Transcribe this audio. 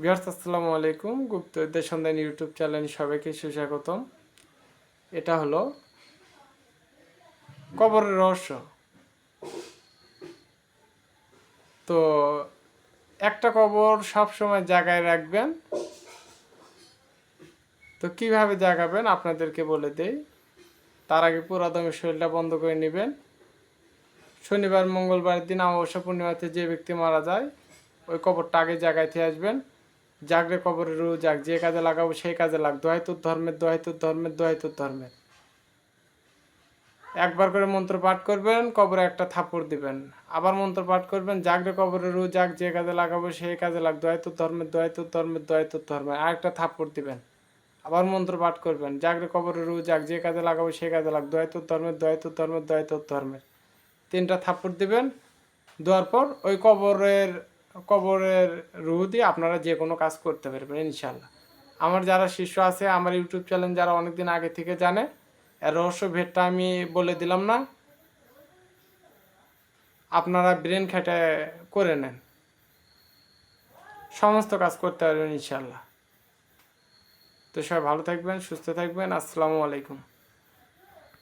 বিহার আসসালামু আলাইকুম। গুপ্তবিদ্যা সন্ধান ইউটিউব চ্যানেল সবাইকে সুস্বাগতম। এটা হলো কবরের রহস্য। তো একটা কবর সব সময় জায়গায় রাখবেন। তো কীভাবে জাগাবেন আপনাদেরকে বলে দেই। তার আগে পুরাদমে শরীরটা বন্ধ করে নেবেন। শনিবার, মঙ্গলবার দিন, অমাবস্যা, পূর্ণিমাতে যে ব্যক্তি মারা যায়, ওই কবরটা আগে জাগাইতে আসবেন। জাগরে কবরে রু যাক, যে কাজে লাগাবো সেই কাজে লাগ। দোহাই তোর ধর্মের, দোহাই তোর ধর্মের, দোহাই তোর ধর্মের। একবার করে মন্ত্র পাঠ করবেন, কবরে একটা থাপড় দিবেন। আবার মন্ত্র পাঠ করবেন জাগরে কবরে রু যাক, যে কাজে লাগাবো সেই কাজে লাগ। দোহাই তোর ধর্মের, দোহাই তোর ধর্মের, দোহাই তোর ধর্মের। আর একটা থাপড় দিবেন। আবার মন্ত্র পাঠ করবেন জাগরে কবরে রু যাক, যে কাজে লাগাবো সেই কাজে লাগ। দোহাই তোর ধর্মের, দোহাই তোর ধর্মের, দোহাই তোর ধর্মের। তিনটা থাপড় দিবেন, দেওয়ার পর ওই কবরের কবরের রুহ দিয়ে আপনারা যে কোনো কাজ করতে পারবেন ইনশাল্লাহ আমার যারা শিষ্য আছে, আমার ইউটিউব চ্যানেল যারা অনেকদিন আগে থেকে জানে, এর রহস্য ভেদটা আমি বলে দিলাম না। আপনারা ব্রেন খেটে করে নেন। সমস্ত কাজ করতে পারবেন ইনশাল্লাহ তো সবাই ভালো থাকবেন, সুস্থ থাকবেন। আসসালামু আলাইকুম।